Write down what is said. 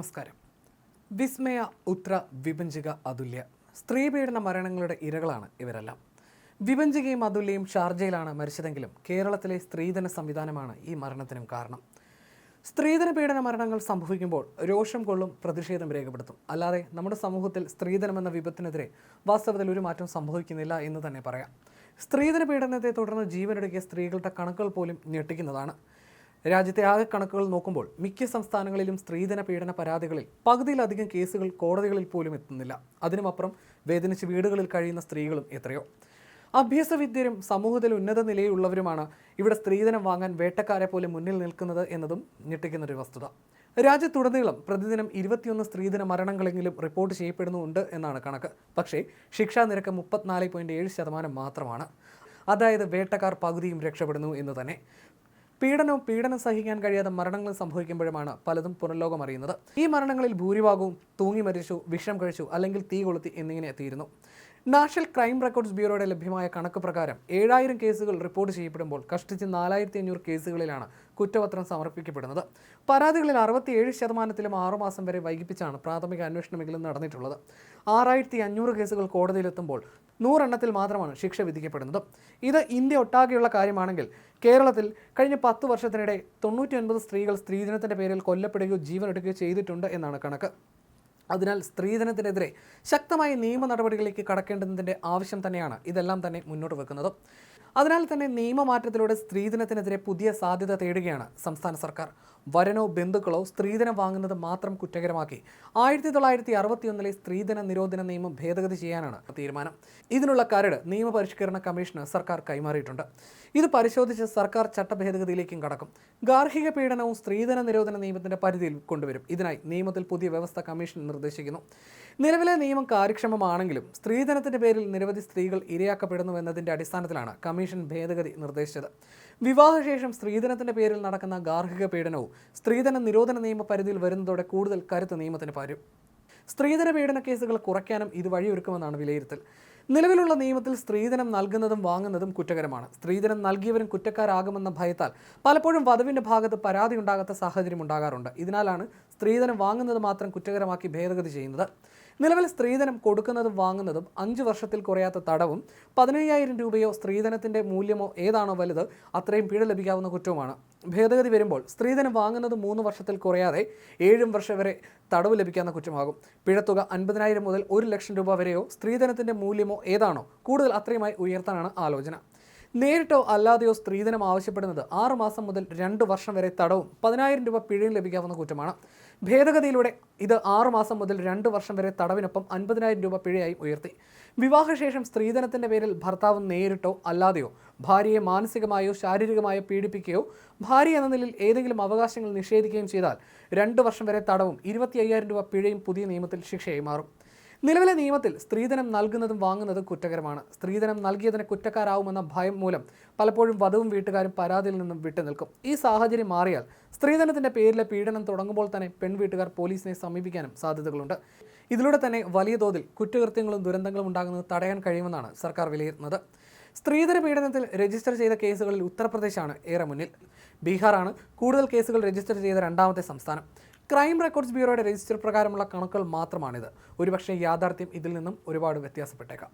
നമസ്കാരം. വിസ്മയ ഉത്ര വിഭഞ്ചിക അതുല്യ. സ്ത്രീ പീഡന മരണങ്ങളുടെ ഇരകളാണ് ഇവരെല്ലാം. വിഭഞ്ചികയും അതുല്യയും ഷാർജയിലാണ് മരിച്ചതെങ്കിലും കേരളത്തിലെ സ്ത്രീധന സംവിധാനമാണ് ഈ മരണത്തിനും കാരണം. സ്ത്രീധന പീഡന മരണങ്ങൾ സംഭവിക്കുമ്പോൾ രോഷം കൊള്ളും പ്രതിഷേധം രേഖപ്പെടുത്തും. അല്ലാതെ നമ്മുടെ സമൂഹത്തിൽ സ്ത്രീധനം എന്ന വിപത്തിനെതിരെ വാസ്തവത്തിൽ ഒരു മാറ്റം സംഭവിക്കുന്നില്ല എന്ന് തന്നെ പറയാം. സ്ത്രീധന പീഡനത്തെ തുടർന്ന് ജീവനൊടുക്കിയ സ്ത്രീകളുടെ കണക്കുകൾ പോലും ഞെട്ടിക്കുന്നതാണ്. രാജ്യത്തെ ആകെ കണക്കുകൾ നോക്കുമ്പോൾ മിക്ക സംസ്ഥാനങ്ങളിലും സ്ത്രീധന പീഡന പരാതികളിൽ പകുതിയിലധികം കേസുകൾ കോടതികളിൽ പോലും എത്തുന്നില്ല. അതിനുമപ്പുറം വേദനിച്ച് വീടുകളിൽ കഴിയുന്ന സ്ത്രീകളും എത്രയോ. അഭ്യാസവിദ്യരും സമൂഹത്തിൽ ഉന്നത നിലയിലുള്ളവരുമാണ് ഇവിടെ സ്ത്രീധനം വാങ്ങാൻ വേട്ടക്കാരെ പോലെ മുന്നിൽ നിൽക്കുന്നത് എന്നതും ഞെട്ടിക്കുന്നൊരു വസ്തുത. രാജ്യത്തുടനീളം പ്രതിദിനം ഇരുപത്തിയൊന്ന് സ്ത്രീധന മരണങ്ങളെങ്കിലും റിപ്പോർട്ട് ചെയ്യപ്പെടുന്നുണ്ട് എന്നാണ് കണക്ക്. പക്ഷേ ശിക്ഷാ നിരക്ക് മുപ്പത്തിനാല് പോയിന്റ് ഏഴ് ശതമാനം മാത്രമാണ്. അതായത് വേട്ടക്കാർ പകുതിയും രക്ഷപ്പെടുന്നു എന്ന് തന്നെ. പീഡനവും പീഡനം സഹിക്കാൻ കഴിയാതെ മരണങ്ങൾ സംഭവിക്കുമ്പോഴുമാണ് പലതും പുറംലോകം അറിയുന്നത്. ഈ മരണങ്ങളിൽ ഭൂരിഭാഗവും തൂങ്ങി മരിച്ചു വിഷം കഴിച്ചു അല്ലെങ്കിൽ തീ കൊളുത്തി എന്നിങ്ങനെ എത്തിയിരുന്നു. നാഷണൽ ക്രൈം റെക്കോർഡ്സ് ബ്യൂറോയുടെ ലഭ്യമായ കണക്ക് പ്രകാരം ഏഴായിരം കേസുകൾ റിപ്പോർട്ട് ചെയ്യപ്പെടുമ്പോൾ കഷ്ടിച്ച് നാലായിരത്തി അഞ്ഞൂറ് കേസുകളിലാണ് കുറ്റപത്രം സമർപ്പിക്കപ്പെടുന്നത്. പരാതികളിൽ അറുപത്തിയേഴ് ശതമാനത്തിലും ആറുമാസം വരെ വൈകിപ്പിച്ചാണ് പ്രാഥമിക അന്വേഷണമെങ്കിലും നടന്നിട്ടുള്ളത്. ആറായിരത്തി അഞ്ഞൂറ് കേസുകൾ കോടതിയിലെത്തുമ്പോൾ നൂറെണ്ണത്തിൽ മാത്രമാണ് ശിക്ഷ വിധിക്കപ്പെടുന്നത്. ഇത് ഇന്ത്യ ഒട്ടാകെയുള്ള കാര്യമാണെങ്കിൽ കേരളത്തിൽ കഴിഞ്ഞ പത്ത് വർഷത്തിനിടെ തൊണ്ണൂറ്റി ഒൻപത് സ്ത്രീകൾ സ്ത്രീധനത്തിന്റെ പേരിൽ കൊല്ലപ്പെടുകയോ ജീവനെടുക്കുകയോ ചെയ്തിട്ടുണ്ട് എന്നാണ് കണക്ക്. അതിനാൽ സ്ത്രീധനത്തിനെതിരെ ശക്തമായ നിയമ നടപടികളിലേക്ക് കടക്കേണ്ടതിന്റെ ആവശ്യം തന്നെയാണ് ഇതെല്ലാം തന്നെ മുന്നോട്ട് വെക്കുന്നത്. അതിനാൽ തന്നെ നിയമമാറ്റത്തിലൂടെ സ്ത്രീധനത്തിനെതിരെ പുതിയ സാധ്യത തേടുകയാണ് സംസ്ഥാന സർക്കാർ. വരനോ ബന്ധുക്കളോ സ്ത്രീധനം വാങ്ങുന്നത് മാത്രം കുറ്റകരമാക്കി. ആയിരത്തി തൊള്ളായിരത്തി അറുപത്തിയൊന്നിലെ സ്ത്രീധന നിരോധന നിയമം ഭേദഗതി ചെയ്യാനാണ് തീരുമാനം. ഇതിനുള്ള കരട് നിയമപരിഷ്കരണ കമ്മീഷന് സർക്കാർ കൈമാറിയിട്ടുണ്ട്. ഇത് പരിശോധിച്ച് സർക്കാർ ചട്ടഭേദഗതിയിലേക്കും കടക്കും. ഗാർഹിക പീഡനവും സ്ത്രീധന നിരോധന നിയമത്തിന്റെ പരിധിയിൽ കൊണ്ടുവരും. ഇതിനായി നിയമത്തിൽ പുതിയ വ്യവസ്ഥ കമ്മീഷൻ നിർദ്ദേശിക്കുന്നു. നിലവിലെ നിയമം കാര്യക്ഷമമാണെങ്കിലും സ്ത്രീധനത്തിന്റെ പേരിൽ നിരവധി സ്ത്രീകൾ ഇരയാക്കപ്പെടുന്നു എന്നതിന്റെ അടിസ്ഥാനത്തിലാണ് കമ്മീഷൻ ഭേദഗതി നിർദ്ദേശിച്ചത്. വിവാഹശേഷം സ്ത്രീധനത്തിന്റെ പേരിൽ നടക്കുന്ന ഗാർഹിക പീഡനവും സ്ത്രീധന നിരോധന നിയമ പരിധിയിൽ വരുന്നതോടെ കൂടുതൽ കരുത്ത് നിയമത്തിന് പരും സ്ത്രീധന പീഡന കേസുകൾ കുറയ്ക്കാനും ഇത് വഴിയൊരുക്കുമെന്നാണ് വിലയിരുത്തൽ. നിലവിലുള്ള നിയമത്തിൽ സ്ത്രീധനം നൽകുന്നതും വാങ്ങുന്നതും കുറ്റകരമാണ്. സ്ത്രീധനം നൽകിയവരും കുറ്റക്കാരാകുമെന്ന ഭയത്താൽ പലപ്പോഴും വധുവിന്റെ ഭാഗത്ത് പരാതി ഉണ്ടാകാത്ത സാഹചര്യം ഉണ്ടാകാറുണ്ട്. ഇതിനാലാണ് സ്ത്രീധനം വാങ്ങുന്നത് മാത്രം കുറ്റകരമാക്കി ഭേദഗതി ചെയ്യുന്നത്. നിലവിൽ സ്ത്രീധനം കൊടുക്കുന്നതും വാങ്ങുന്നതും അഞ്ച് വർഷത്തിൽ കുറയാത്ത തടവും പതിനയ്യായിരം രൂപയോ സ്ത്രീധനത്തിന്റെ മൂല്യമോ ഏതാണോ വലുത് അത്രയും പിഴ ലഭിക്കാവുന്ന കുറ്റവുമാണ്. ഭേദഗതി വരുമ്പോൾ സ്ത്രീധനം വാങ്ങുന്നത് മൂന്ന് വർഷത്തിൽ കുറയാതെ ഏഴും വർഷം വരെ തടവ് ലഭിക്കാവുന്ന കുറ്റമാകും. പിഴത്തുക അൻപതിനായിരം മുതൽ ഒരു ലക്ഷം രൂപ വരെയോ സ്ത്രീധനത്തിന്റെ മൂല്യമോ ഏതാണോ കൂടുതൽ അത്രയുമായി ഉയർത്താനാണ് ആലോചന. നേരിട്ടോ അല്ലാതെയോ സ്ത്രീധനം ആവശ്യപ്പെടുന്നത് ആറുമാസം മുതൽ രണ്ട് വർഷം വരെ തടവും പതിനായിരം രൂപ പിഴയും ലഭിക്കാവുന്ന കുറ്റമാണ്. ഭേദഗതിയിലൂടെ ഇത് ആറുമാസം മുതൽ രണ്ട് വർഷം വരെ തടവിനൊപ്പം അൻപതിനായിരം രൂപ പിഴയായി ഉയർത്തി. വിവാഹശേഷം സ്ത്രീധനത്തിന്റെ പേരിൽ ഭർത്താവ് നേരിട്ടോ അല്ലാതെയോ ഭാര്യയെ മാനസികമായോ ശാരീരികമായോ പീഡിപ്പിക്കുകയോ ഭാര്യ എന്ന നിലയിൽ ഏതെങ്കിലും അവകാശങ്ങൾ നിഷേധിക്കുകയും ചെയ്താൽ രണ്ട് വർഷം വരെ തടവും ഇരുപത്തി രൂപ പിഴയും പുതിയ നിയമത്തിൽ ശിക്ഷയായി മാറും. നിലവിലെ നിയമത്തിൽ സ്ത്രീധനം നൽകുന്നതും വാങ്ങുന്നതും കുറ്റകരമാണ്. സ്ത്രീധനം നൽകിയതിന് കുറ്റക്കാരാവുമെന്ന ഭയം മൂലം പലപ്പോഴും വധുവും വീട്ടുകാരും പരാതിയിൽ നിന്നും വിട്ടുനിൽക്കും. ഈ സാഹചര്യം മാറിയാൽ സ്ത്രീധനത്തിന്റെ പേരിലെ പീഡനം തുടങ്ങുമ്പോൾ തന്നെ പെൺവീട്ടുകാർ പോലീസിനെ സമീപിക്കാനും സാധ്യതകളുണ്ട്. ഇതിലൂടെ തന്നെ വലിയ തോതിൽ കുറ്റകൃത്യങ്ങളും ദുരന്തങ്ങളും ഉണ്ടാകുന്നത് തടയാൻ കഴിയുമെന്നാണ് സർക്കാർ വിലയിരുത്തുന്നത്. സ്ത്രീധന പീഡനത്തിൽ രജിസ്റ്റർ ചെയ്ത കേസുകളിൽ ഉത്തർപ്രദേശാണ് ഏറെ മുന്നിൽ. ബീഹാറാണ് കൂടുതൽ കേസുകൾ രജിസ്റ്റർ ചെയ്ത രണ്ടാമത്തെ സംസ്ഥാനം. ക്രൈം റെക്കോർഡ്സ് ബ്യൂറോയുടെ രജിസ്റ്റർ പ്രകാരമുള്ള കണക്കുകൾ മാത്രമാണിത്. ഒരുപക്ഷെ യാഥാർത്ഥ്യം ഇതിൽ നിന്നും ഒരുപാട് വ്യത്യാസപ്പെട്ടേക്കാം.